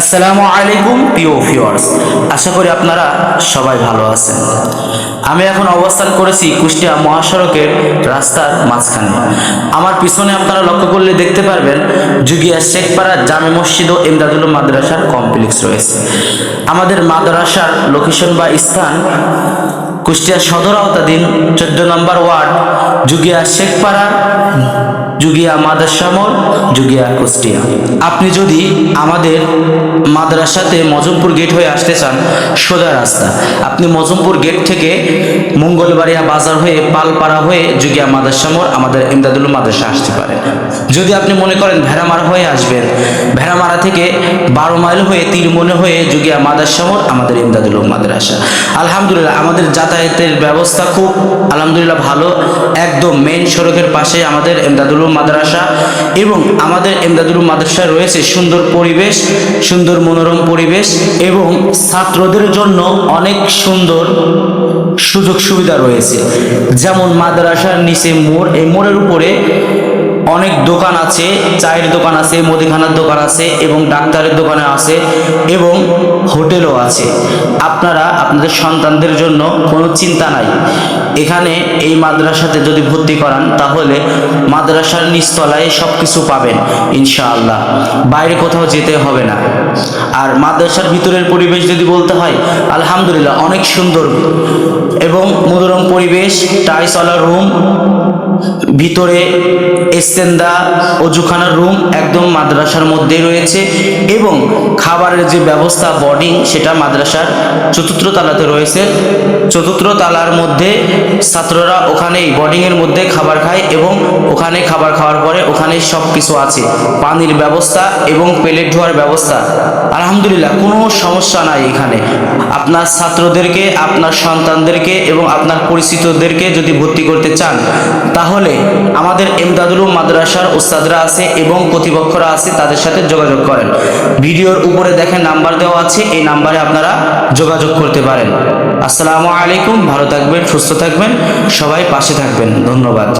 আসসালামু আলাইকুম, প্রিয় ভিউয়ার্স আশা করি আপনারা সবাই ভালো আছেন। আমি এখন অবস্থান করেছি কুষ্টিয়া মহাসড়কের রাস্তার মাঝখানে। আমার পিছনে আপনারা লক্ষ্য করলে দেখতে পারবেন যুগিয়া শেখপাড়া জামে মসজিদ ও এমদাদুল মাদ্রাসার কমপ্লেক্স রয়েছে। আমাদের মাদ্রাসার লোকেশন বা স্থান কুষ্টিয়া সদর আওতাধীন চোদ্দ নম্বর ওয়ার্ড যুগিয়া শেখপাড়া যুগিয়া মাদ্রাসা মোড় যুগিয়া কুষ্টিয়া। আপনি যদি আমাদের মাদ্রাসাতে মজমপুর গেট হয়ে আসতে চান, সোজা রাস্তা। আপনি মজমপুর গেট থেকে মঙ্গলবাড়িয়া বাজার হয়ে পালপাড়া হয়ে যুগিয়া মাদ্রাসা মোড় আমাদের ইমদাদুল মাদ্রাসা আসতে পারে। যদি আপনি মনে করেন ভেড়ামারা হয়ে আসবেন, ভেড়ামারা থেকে বারো মাইল হয়ে তিরমনে হয়ে যুগিয়া মাদ্রাসা মোড় আমাদের ইমদাদুল মাদ্রাসা। আলহামদুলিল্লাহ, আমাদের যাতায়াতের ব্যবস্থা খুব আলহামদুলিল্লাহ ভালো। একদম মেইন সড়কের পাশে আমাদের এমদাদুল মাদ্রাসা এবং আমাদের এমদাদুল মাদ্রাসায় রয়েছে সুন্দর পরিবেশ, সুন্দর মনোরম পরিবেশ এবং ছাত্রদের জন্য অনেক সুন্দর সুযোগ সুবিধা রয়েছে। যেমন মাদ্রাসার নিচে মোড়, এই মোড়ের উপরে অনেক দোকান আছে, চায়ের দোকান আছে, মুদিখানার দোকান আছে এবং ডাক্তারের দোকানে আছে এবং হোটেলও আছে। আপনারা, আপনাদের সন্তানদের জন্য কোনো চিন্তা নাই। এখানে এই মাদ্রাসাতে যদি ভর্তি করান, তাহলে মাদ্রাসার নিচতলায় সব কিছু পাবেন, ইনশাআল্লাহ। বাইরে কোথাও যেতে হবে না। আর মাদ্রাসার ভিতরের পরিবেশ যদি বলতে হয়, আলহামদুলিল্লাহ, অনেক সুন্দর। এবং মনোরম পরিবেশ টাইসওয়ালা রুম, ভিতরে এস্তেন্দা, অজুখানার রুম একদম মাদ্রাসার মধ্যেই রয়েছে এবং খাবারের যে ব্যবস্থা বোর্ডিং সেটা মাদ্রাসার চতুর্থ তালাতে রয়েছে। চতুর্থ তালার মধ্যে ছাত্ররা ওখানেই বোর্ডিংয়ের মধ্যে খাবার খায় এবং ওখানে খাবার খাওয়ার পরে ওখানে সব কিছু আছে। পানির ব্যবস্থা এবং প্লেট ধোয়ার ব্যবস্থা। আলহামদুলিল্লাহ, কোনো সমস্যা নাই এখানে। আপনার ছাত্রদেরকে, আপনার সন্তানদেরকে এবং আপনার পরিচিতদেরকে যদি ভর্তি করতে চান, তাহলে আমাদের এমদাদুল মাদ্রাসার উস্তাদরা আছে এবং কর্তৃপক্ষরা আছে, তাদের সাথে যোগাযোগ করেন। ভিডিওর উপরে দেখেন নাম্বার দেওয়া আছে, এই নাম্বারে আপনারা যোগাযোগ করতে পারেন। আসসালামু আলাইকুম, ভালো থাকবেন, সুস্থ থাকবেন, সবাই পাশে থাকবেন, ধন্যবাদ।